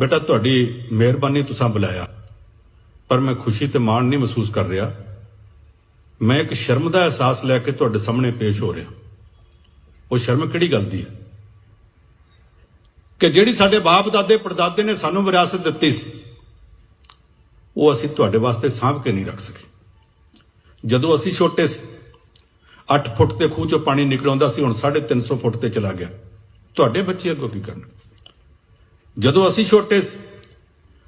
ਬੇਟਾ, ਤੁਹਾਡੀ ਮਿਹਰਬਾਨੀ ਤੁਸੀਂ ਬੁਲਾਇਆ ਪਰ ਮੈਂ ਖੁਸ਼ੀ ਤੇ ਮਾਣ ਨਹੀਂ ਮਹਿਸੂਸ ਕਰ ਰਿਹਾ। ਮੈਂ ਇੱਕ ਸ਼ਰਮ ਦਾ ਅਹਿਸਾਸ ਲੈ ਕੇ ਤੁਹਾਡੇ ਸਾਹਮਣੇ ਪੇਸ਼ ਹੋ ਰਿਹਾ। ਉਹ ਸ਼ਰਮ ਕਿਹੜੀ ਗੱਲ ਦੀ ਹੈ? ਕਿ ਜਿਹੜੀ ਸਾਡੇ ਬਾਪ ਦਾਦੇ, ਪੜਦਾਦੇ ਨੇ ਸਾਨੂੰ ਵਿਰਾਸਤ ਦਿੱਤੀ ਸੀ, ਉਹ ਅਸੀਂ ਤੁਹਾਡੇ ਵਾਸਤੇ ਸਾਂਭ ਕੇ ਨਹੀਂ ਰੱਖ ਸਕੇ। ਜਦੋਂ ਅਸੀਂ ਛੋਟੇ ਸੀ 8 ਫੁੱਟ ਤੇ ਖੂਹ ਚੋਂ ਪਾਣੀ ਨਿਕਲਉਂਦਾ ਸੀ, ਹੁਣ 350 ਫੁੱਟ ਤੇ ਚਲਾ ਗਿਆ। ਤੁਹਾਡੇ ਬੱਚੇ ਅੱਗੋਂ ਕੀ ਕਰਨ? ਜਦੋਂ ਅਸੀਂ ਛੋਟੇ ਸੀ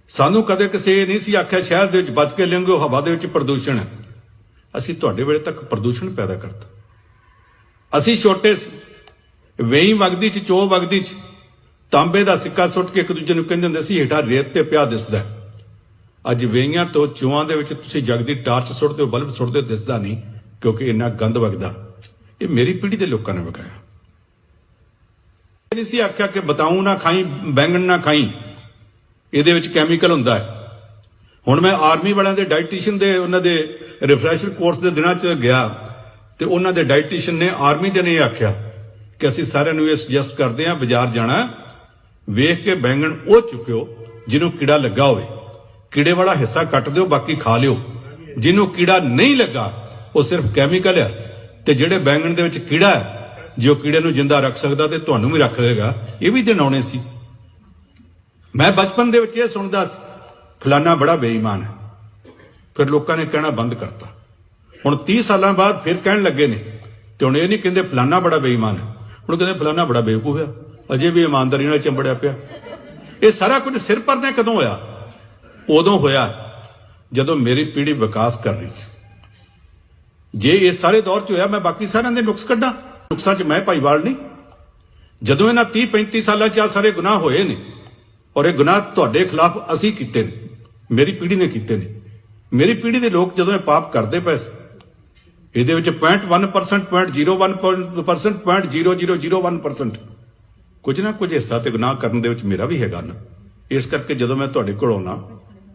ਸਾਨੂੰ ਕਦੇ ਕਿਸੇ ਨਹੀਂ ਸੀ ਆਖਿਆ ਸ਼ਹਿਰ ਦੇ ਵਿੱਚ ਬਚ ਕੇ ਲੰਘੋ ਹਵਾ ਦੇ ਵਿੱਚ ਪ੍ਰਦੂਸ਼ਣ ਹੈ। ਅਸੀਂ ਤੁਹਾਡੇ ਵੇਲੇ ਤੱਕ ਪ੍ਰਦੂਸ਼ਣ ਪੈਦਾ ਕਰਤਾ। ਅਸੀਂ ਛੋਟੇ ਸੀ ਵੇਈ ਵਗਦੀ ਚ ਚੋ ਵਗਦੀ ਚ ਤਾਂਬੇ ਦਾ ਸਿੱਕਾ ਸੁੱਟ ਕੇ ਇੱਕ ਦੂਜੇ ਨੂੰ ਕਹਿੰਦੇ ਹੁੰਦੇ ਸੀ ਹੇਠਾਂ ਰੇਤ ਤੇ ਪਿਆ ਦਿਸਦਾ ਅੱਜ ਵੇਈਆਂ ਤੋਂ ਚੂਆਂ ਦੇ ਵਿੱਚ ਤੁਸੀਂ ਜਗਦੀ ਟਾਰਚ ਸੁੱਟਦੇ ਹੋ ਬਲਬ ਸੁੱਟਦੇ ਹੋ, ਦਿਸਦਾ ਨਹੀਂ ਕਿਉਂਕਿ ਇੰਨਾ ਗੰਦ ਵਗਦਾ। ਇਹ ਮੇਰੀ ਪੀੜ੍ਹੀ ਦੇ ਲੋਕਾਂ ਨੇ ਵਗਾਇਆ। ਨਹੀਂ ਸੀ ਆਖਿਆ ਕਿ ਬਤਾਉ ਨਾ ਖਾਈ, ਬੈਂਗਣ ਨਾ ਖਾਈ। ਇਹਦੇ ਵਿੱਚ ਕੈਮੀਕਲ ਹੁੰਦਾ ਹੈ। ਹੁਣ ਮੈਂ ਆਰਮੀ ਵਾਲਿਆਂ ਦੇ ਡਾਈਟੀਸ਼ੀਅਨ ਦੇ, ਉਹਨਾਂ ਦੇ ਰਿਫਰੈਸ਼ਰ ਕੋਰਸ ਦੇ ਦਿਨਾਂ 'ਚ ਗਿਆ ਤੇ ਉਹਨਾਂ ਦੇ ਡਾਈਟੀਸ਼ੀਅਨ ਨੇ ਆਰਮੀ ਦੇ ਨੇ ਇਹ ਆਖਿਆ ਕਿ ਅਸੀਂ ਸਾਰਿਆਂ ਨੂੰ ਇਹ ਸੁਜੈਸਟ ਕਰਦੇ ਹਾਂ ਬਾਜ਼ਾਰ ਜਾਣਾ, ਵੇਖ ਕੇ ਬੈਂਗਣ ਉਹ ਚੁੱਕਿਓ ਜਿਹਨੂੰ ਕੀੜਾ ਲੱਗਾ ਹੋਵੇ। ਕੀੜੇ ਵਾਲਾ ਹਿੱਸਾ ਕੱਟ ਦਿਓ, ਬਾਕੀ ਖਾ ਲਿਓ। ਜਿਹਨੂੰ ਕੀੜਾ ਨਹੀਂ ਲੱਗਾ, ਉਹ ਸਿਰਫ ਕੈਮੀਕਲ ਹੈ ਤੇ ਜਿਹੜੇ ਬੈਂਗਣ ਦੇ ਵਿੱਚ ਕੀੜਾ ਹੈ ਜੇ ਉਹ ਕੀੜੇ ਨੂੰ ਜਿੰਦਾ ਰੱਖ ਸਕਦਾ ਤੇ ਤੁਹਾਨੂੰ ਵੀ ਰੱਖ ਲਏਗਾ, ਇਹ ਵੀ ਦਿਨ ਆਉਣੇ ਸੀ। ਮੈਂ ਬਚਪਨ ਦੇ ਵਿੱਚ ਇਹ ਸੁਣਦਾ ਸੀ, ਫਲਾਨਾ ਬੜਾ ਬੇਈਮਾਨ ਹੈ। ਫਿਰ ਲੋਕਾਂ ਨੇ ਕਹਿਣਾ ਬੰਦ ਕਰਤਾ। ਹੁਣ 30 ਸਾਲਾਂ ਬਾਅਦ ਫਿਰ ਕਹਿਣ ਲੱਗੇ ਨੇ, ਤੇ ਹੁਣ ਇਹ ਨਹੀਂ ਕਹਿੰਦੇ ਫਲਾਨਾ ਬੜਾ ਬੇਈਮਾਨ ਹੈ। ਹੁਣ ਕਹਿੰਦੇ ਫਲਾਨਾ ਬੜਾ ਬੇਵਕੂਫ ਹੈ। ਅਜੇ ਵੀ ਇਮਾਨਦਾਰੀ ਨਾਲ ਚੰਬੜਿਆ ਪਿਆ। ਇਹ ਸਾਰਾ ਕੁਝ ਸਿਰ ਪਰ ਨੇ ਕਦੋਂ ਹੋਇਆ? ਉਦੋਂ ਹੋਇਆ ਜਦੋਂ ਮੇਰੀ ਪੀੜ੍ਹੀ ਵਿਕਾਸ ਕਰ ਰਹੀ ਸੀ। ਜੇ ਇਹ ਸਾਰੇ ਦੌਰ 'ਚ ਹੋਇਆ, ਮੈਂ ਬਾਕੀ ਸਾਰਿਆਂ ਦੇ ਨੁਕਸ ਕੱਢਾਂ। ਨੁਕਸਾਂ 'ਚ ਮੈਂ ਭਾਈਵਾਲ ਨਹੀਂ। ਜਦੋਂ ਇਹਨਾਂ 30 35 ਸਾਲਾਂ 'ਚ ਆ ਸਾਰੇ ਗੁਨਾਹ ਹੋਏ ਨੇ, ਔਰ ਇਹ ਗੁਨਾਹ ਤੁਹਾਡੇ ਖਿਲਾਫ ਅਸੀਂ ਕੀਤੇ ਨੇ, ਮੇਰੀ ਪੀੜ੍ਹੀ ਨੇ ਕੀਤੇ ਨੇ। ਮੇਰੀ ਪੀੜ੍ਹੀ ਦੇ ਲੋਕ ਜਦੋਂ ਇਹ ਪਾਪ ਕਰਦੇ ਪਏ ਸੀ, ਇਹਦੇ ਵਿੱਚ 0.1% 0.01% 0.0001% ਕੁਝ ਨਾ ਕੁਝ ਹਿੱਸਾ ਤੇ ਗੁਨਾਹ ਕਰਨ ਦੇ ਵਿੱਚ ਮੇਰਾ ਵੀ ਹੈਗਾ ਨਾ। ਇਸ ਕਰਕੇ ਜਦੋਂ ਮੈਂ ਤੁਹਾਡੇ ਕੋਲ ਆਉਣਾ,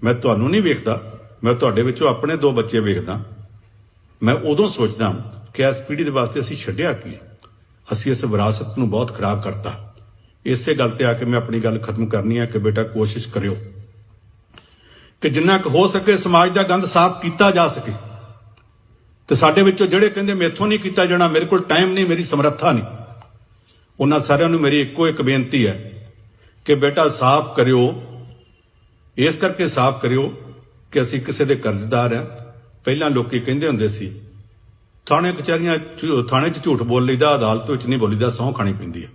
ਮੈਂ ਤੁਹਾਨੂੰ ਨਹੀਂ ਵੇਖਦਾ, ਮੈਂ ਤੁਹਾਡੇ ਵਿੱਚੋਂ ਆਪਣੇ ਦੋ ਬੱਚੇ ਵੇਖਦਾ। ਮੈਂ ਉਦੋਂ ਸੋਚਦਾ ਕਿ ਇਸ ਪੀੜ੍ਹੀ ਦੇ ਵਾਸਤੇ ਅਸੀਂ ਛੱਡਿਆ ਕੀ? ਅਸੀਂ ਇਸ ਵਿਰਾਸਤ ਨੂੰ ਬਹੁਤ ਖਰਾਬ ਕਰਤਾ। ਇਸੇ ਗੱਲ ਤੇ ਆ ਕੇ ਮੈਂ ਆਪਣੀ ਗੱਲ ਖਤਮ ਕਰਨੀ ਹੈ ਕਿ ਬੇਟਾ ਕੋਸ਼ਿਸ਼ ਕਰਿਓ ਕਿ ਜਿੰਨਾ ਕੁ ਹੋ ਸਕੇ ਸਮਾਜ ਦਾ ਗੰਦ ਸਾਫ਼ ਕੀਤਾ ਜਾ ਸਕੇ। ਤੇ ਸਾਡੇ ਵਿੱਚੋਂ ਜਿਹੜੇ ਕਹਿੰਦੇ ਮੇਥੋਂ ਨਹੀਂ ਕੀਤਾ ਜਾਣਾ, ਮੇਰੇ ਕੋਲ ਟਾਈਮ ਨਹੀਂ, ਮੇਰੀ ਸਮਰੱਥਾ ਨਹੀਂ। ਉਹਨਾਂ ਸਾਰਿਆਂ ਨੂੰ ਮੇਰੀ ਇੱਕੋ ਇੱਕ ਬੇਨਤੀ ਹੈ ਕਿ ਬੇਟਾ ਸਾਫ਼ ਕਰਿਓ। ਇਸ ਕਰਕੇ ਸਾਫ਼ ਕਰਿਓ ਕਿ ਅਸੀਂ ਕਿਸੇ ਦੇ ਕਰਜ਼ਦਾਰ ਆ ਪਹਿਲਾਂ ਲੋਕੀ ਕਹਿੰਦੇ ਹੁੰਦੇ ਸੀ ਥਾਣੇ ਕਚਹਿਰੀਆਂ 'ਚ- ਥਾਣੇ 'ਚ ਝੂਠ ਬੋਲ ਲਈਦਾ, ਅਦਾਲਤ ਵਿੱਚ ਨਹੀਂ ਬੋਲੀਦਾ, ਸਹੁੰ ਖਾਣੀ ਪੈਂਦੀ ਹੈ।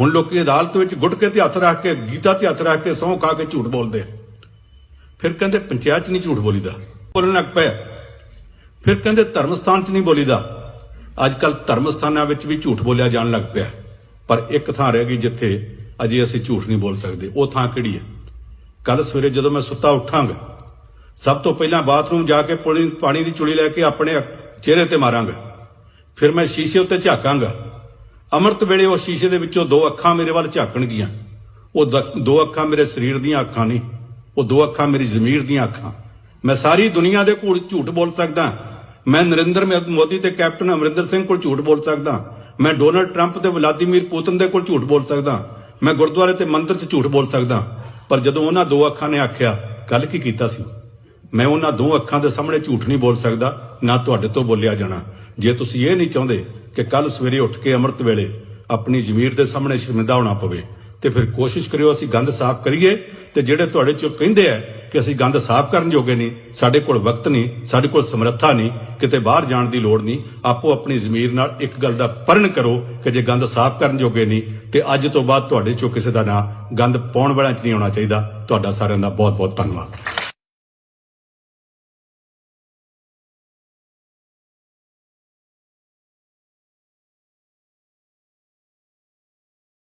ਹੁਣ ਲੋਕੀ ਅਦਾਲਤ ਵਿੱਚ ਗੁੱਟ ਕੇ ਤੇ ਹੱਥ ਰੱਖ ਕੇ, ਗੀਤਾ ਤੇ ਹੱਥ ਰੱਖ ਕੇ ਸਹੁੰ ਖਾ ਕੇ ਝੂਠ ਬੋਲਦੇ ਫਿਰ ਕਹਿੰਦੇ ਪੰਚਾਇਤ 'ਚ ਨਹੀਂ ਝੂਠ ਬੋਲੀਦਾ। ਬੋਲਣ ਲੱਗ ਪਿਆ। ਫਿਰ ਕਹਿੰਦੇ ਧਰਮ ਸਥਾਨ 'ਚ ਨਹੀਂ ਬੋਲੀਦਾ। ਅੱਜ ਕੱਲ ਧਰਮ ਸਥਾਨਾਂ ਵਿੱਚ ਵੀ ਝੂਠ ਬੋਲਿਆ ਜਾਣ ਲੱਗ ਪਿਆ। ਪਰ ਇੱਕ ਥਾਂ ਰਹਿ ਗਈ ਜਿੱਥੇ ਅਜੇ ਅਸੀਂ ਝੂਠ ਨਹੀਂ ਬੋਲ ਸਕਦੇ। ਉਹ ਥਾਂ ਕਿਹੜੀ ਹੈ? ਕੱਲ ਸਵੇਰੇ ਜਦੋਂ ਮੈਂ ਸੁੱਤਾ ਉੱਠਾਂਗਾ, ਸਭ ਤੋਂ ਪਹਿਲਾਂ ਬਾਥਰੂਮ ਜਾ ਕੇ ਪੁਲੀ- ਪਾਣੀ ਦੀ ਚੁਲੀ ਲੈ ਕੇ ਆਪਣੇ ਚਿਹਰੇ ਤੇ ਮਾਰਾਂਗਾ। ਫਿਰ ਮੈਂ ਸ਼ੀਸ਼ੇ ਉੱਤੇ ਝਾਕਾਂਗਾ। ਅੰਮ੍ਰਿਤ ਵੇਲੇ ਉਸ ਸ਼ੀਸ਼ੇ ਦੇ ਵਿੱਚੋਂ ਦੋ ਅੱਖਾਂ ਮੇਰੇ ਵੱਲ ਝਾਕਣਗੀਆਂ। ਉਹ ਦ- ਦੋ ਅੱਖਾਂ ਮੇਰੇ ਸਰੀਰ ਦੀਆਂ ਅੱਖਾਂ ਨਹੀਂ ਉਹ ਦੋ ਅੱਖਾਂ ਮੇਰੀ ਜ਼ਮੀਰ ਦੀਆਂ ਅੱਖਾਂ। ਮੈਂ ਸਾਰੀ ਦੁਨੀਆ ਦੇ ਕੋਲ ਝੂਠ ਬੋਲ ਸਕਦਾ। ਮੈਂ ਨਰਿੰਦਰ ਮੋਦੀ ਤੇ ਕੈਪਟਨ ਅਮਰਿੰਦਰ ਸਿੰਘ ਕੋਲ ਝੂਠ ਬੋਲ ਸਕਦਾ। ਮੈਂ ਡੋਨਲਡ ਟਰੰਪ ਤੇ ਵਲਾਦੀਮੀਰ ਪੁਤਿਨ ਦੇ ਕੋਲ ਝੂਠ ਬੋਲ ਸਕਦਾ। ਮੈਂ ਗੁਰਦੁਆਰੇ ਤੇ ਮੰਦਿਰ 'ਚ ਝੂਠ ਬੋਲ ਸਕਦਾ। ਪਰ ਜਦੋਂ ਉਹਨਾਂ ਦੋ ਅੱਖਾਂ ਨੇ ਆਖਿਆ ਕੱਲ ਕੀ ਕੀਤਾ ਸੀ? ਮੈਂ ਉਹਨਾਂ ਦੋ ਅੱਖਾਂ ਦੇ ਸਾਹਮਣੇ ਝੂਠ ਨਹੀਂ ਬੋਲ ਸਕਦਾ। ਨਾ ਤੁਹਾਡੇ ਤੋਂ ਬੋਲਿਆ ਜਾਣਾ। ਜੇ ਤੁਸੀਂ ਇਹ ਨਹੀਂ ਚਾਹੁੰਦੇ ਕਿ ਕੱਲ ਸਵੇਰੇ ਉੱਠ ਕੇ ਅੰਮ੍ਰਿਤ ਵੇਲੇ ਆਪਣੀ ਜ਼ਮੀਰ ਦੇ ਸਾਹਮਣੇ ਸ਼ਰਮਿੰਦਾ ਹੋਣਾ ਪਵੇ, ਤੇ ਫਿਰ ਕੋਸ਼ਿਸ਼ ਕਰਿਓ ਅਸੀਂ ਗੰਦ ਸਾਫ਼ ਕਰੀਏ, ਤੇ ਜਿਹੜੇ ਤੁਹਾਡੇ ਚੋਂ ਕਹਿੰਦੇ ਆ ਕਿ ਅਸੀਂ ਗੰਦ ਸਾਫ਼ ਕਰਨ ਜੋਗੇ ਨਹੀਂ, ਸਾਡੇ ਕੋਲ ਵਕਤ ਨਹੀਂ, ਸਾਡੇ ਕੋਲ ਸਮਰੱਥਾ ਨਹੀਂ, ਕਿਤੇ ਬਾਹਰ ਜਾਣ ਦੀ ਲੋੜ ਨਹੀਂ, ਆਪੋ ਆਪਣੀ ਜ਼ਮੀਰ ਨਾਲ ਇੱਕ ਗੱਲ ਦਾ ਪਰਨ ਕਰੋ ਕਿ ਜੇ ਗੰਦ ਸਾਫ਼ ਕਰਨ ਜੋਗੇ ਨਹੀਂ, ਤੇ ਅੱਜ ਤੋਂ ਬਾਅਦ ਤੁਹਾਡੇ ਚੋਂ ਕਿਸੇ ਦਾ ਨਾਂ ਗੰਦ ਪਾਉਣ ਵਾਲਿਆਂ 'ਚ ਨਹੀਂ ਆਉਣਾ ਚਾਹੀਦਾ। ਤੁਹਾਡਾ ਸਾਰਿਆਂ ਦਾ ਬਹੁਤ ਬਹੁਤ ਧੰਨਵਾਦ।